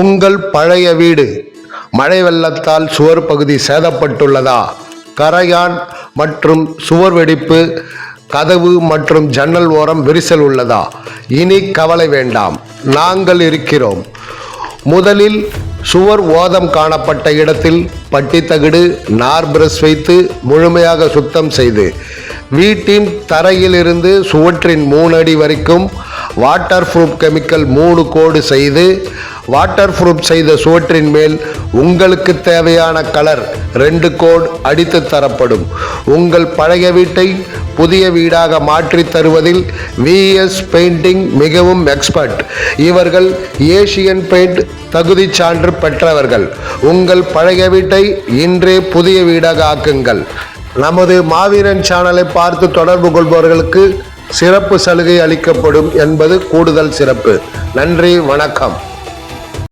உங்கள் பழைய வீடு. மழை வெள்ளத்தால் சுவர் பகுதி சேதப்பட்டுள்ளதா? கரையான் மற்றும் சுவர் வெடிப்பு கதவு மற்றும் ஜன்னல் ஓரம் விரிசல் உள்ளதா? இனி கவலை வேண்டாம். நாங்கள் இருக்கிறோம். முதலில் சுவர் ஓதம் காணப்பட்ட இடத்தில் பட்டி தகடு நார் பிரஸ் வைத்து முழுமையாக சுத்தம் செய்து வீட்டின் தரையிலிருந்து சுவற்றின் மூணு அடி வரைக்கும் வாட்டர் ப்ரூஃப் கெமிக்கல் மூணு கோடு செய்து வாட்டர் ப்ரூஃப் செய்த சுவற்றின் மேல் உங்களுக்கு தேவையான கலர் ரெண்டு கோட் அடித்து தரப்படும். உங்கள் பழைய வீட்டை புதிய வீடாக மாற்றி தருவதில் விஎஸ் பெயிண்டிங் மிகவும் எக்ஸ்பர்ட் இவர்கள் ஏசியன் பெயிண்ட் தகுதி சான்று பெற்றவர்கள். உங்கள் பழைய வீட்டை இன்றே புதிய வீடாக ஆக்குங்கள். நமது மாவீரன் சேனலை பார்த்து தொடர்பு கொள்பவர்களுக்கு சிறப்பு சலுகை அளிக்கப்படும் என்பது கூடுதல் சிறப்பு. நன்றி வணக்கம்.